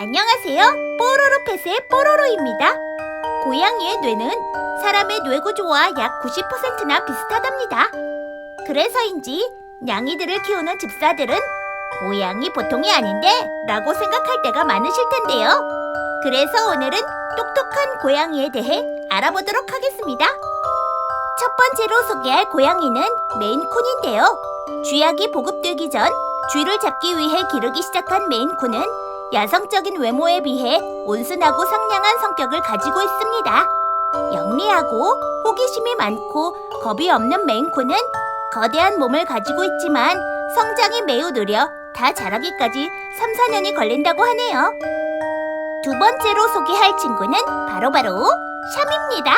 안녕하세요. 뽀로로펫의 뽀로로입니다. 고양이의 뇌는 사람의 뇌 구조와 약 90%나 비슷하답니다. 그래서인지 냥이들을 키우는 집사들은 고양이 보통이 아닌데 라고 생각할 때가 많으실 텐데요. 그래서 오늘은 똑똑한 고양이에 대해 알아보도록 하겠습니다. 첫 번째로 소개할 고양이는 메인쿤인데요. 쥐약이 보급되기 전 쥐를 잡기 위해 기르기 시작한 메인쿤은 야성적인 외모에 비해 온순하고 상냥한 성격을 가지고 있습니다. 영리하고 호기심이 많고 겁이 없는 메인쿤은 거대한 몸을 가지고 있지만 성장이 매우 느려 다 자라기까지 3, 4년이 걸린다고 하네요. 두 번째로 소개할 친구는 바로 바로 샴입니다.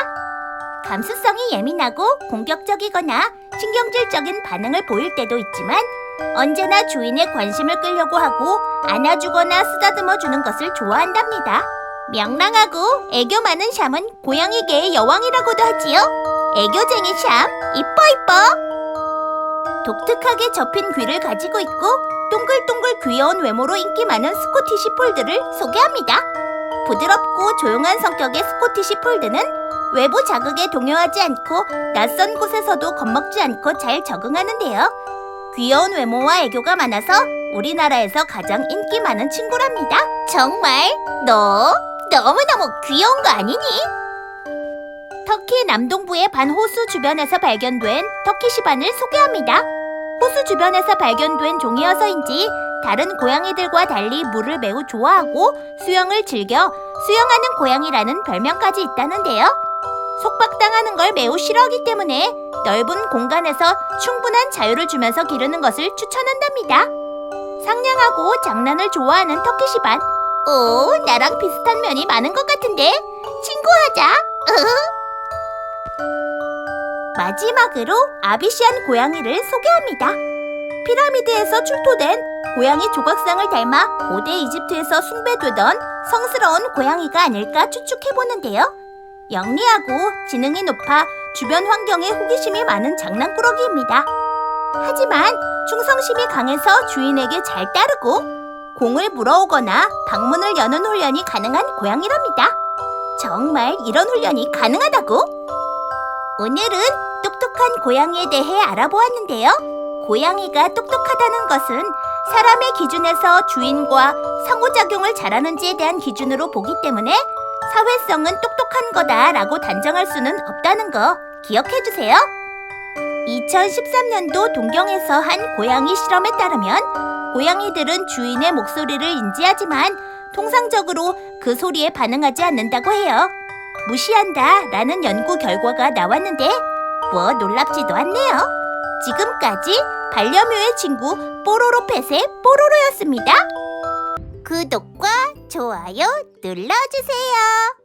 감수성이 예민하고 공격적이거나 신경질적인 반응을 보일 때도 있지만 언제나 주인의 관심을 끌려고 하고 안아주거나 쓰다듬어 주는 것을 좋아한답니다. 명랑하고 애교 많은 샴은 고양이계의 여왕이라고도 하지요. 애교쟁이 샴, 이뻐 이뻐. 독특하게 접힌 귀를 가지고 있고 동글동글 귀여운 외모로 인기 많은 스코티시 폴드를 소개합니다. 부드럽고 조용한 성격의 스코티시 폴드는 외부 자극에 동요하지 않고 낯선 곳에서도 겁먹지 않고 잘 적응하는데요. 귀여운 외모와 애교가 많아서 우리나라에서 가장 인기 많은 친구랍니다. 정말 너 너무너무 귀여운 거 아니니? 터키 남동부의 반호수 주변에서 발견된 터키 시반을 소개합니다. 호수 주변에서 발견된 종이어서인지 다른 고양이들과 달리 물을 매우 좋아하고 수영을 즐겨 수영하는 고양이라는 별명까지 있다는데요. 속박당하는 걸 매우 싫어하기 때문에 넓은 공간에서 충분한 자유를 주면서 기르는 것을 추천한답니다. 상냥하고 장난을 좋아하는 터키 시반. 오, 나랑 비슷한 면이 많은 것 같은데 친구하자. 마지막으로 아비시안 고양이를 소개합니다. 피라미드에서 출토된 고양이 조각상을 닮아 고대 이집트에서 숭배되던 성스러운 고양이가 아닐까 추측해보는데요. 영리하고 지능이 높아 주변 환경에 호기심이 많은 장난꾸러기입니다. 하지만 충성심이 강해서 주인에게 잘 따르고 공을 물어오거나 방문을 여는 훈련이 가능한 고양이랍니다. 정말 이런 훈련이 가능하다고? 오늘은 똑똑한 고양이에 대해 알아보았는데요. 고양이가 똑똑하다는 것은 사람의 기준에서 주인과 상호작용을 잘하는지에 대한 기준으로 보기 때문에 사회성은 똑똑한 거다라고 단정할 수는 없다는 거 기억해 주세요. 2013년도 동경에서 한 고양이 실험에 따르면 고양이들은 주인의 목소리를 인지하지만 통상적으로 그 소리에 반응하지 않는다고 해요. 무시한다 라는 연구 결과가 나왔는데 뭐 놀랍지도 않네요. 지금까지 반려묘의 친구 뽀로로펫의 뽀로로였습니다. 구독과 좋아요 눌러주세요.